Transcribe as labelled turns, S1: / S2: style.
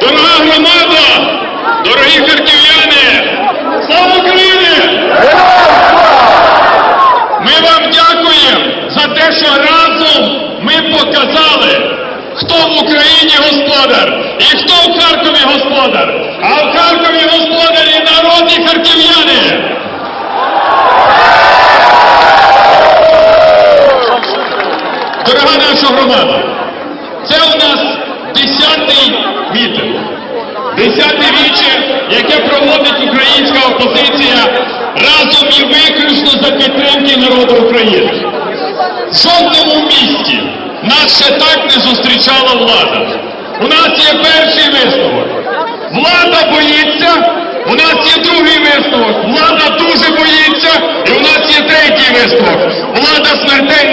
S1: Дорога громада, дорогі харків'яни, слава Україні! Ми вам дякуємо за те, що разом ми показали. Україні господар і хто в Харкові господар. А в Харкові господарі народ і харків'яни. Дорога наша громада, це у нас десятий мітинг. Десяте віче, яке проводить українська опозиція разом і виключно за підтримки народу України. Жодному так зустрічала влада. У нас є перший висновок. Влада боїться, у нас є другий висновок. Влада дуже боїться, і у нас є третій висновок. Влада смертельно.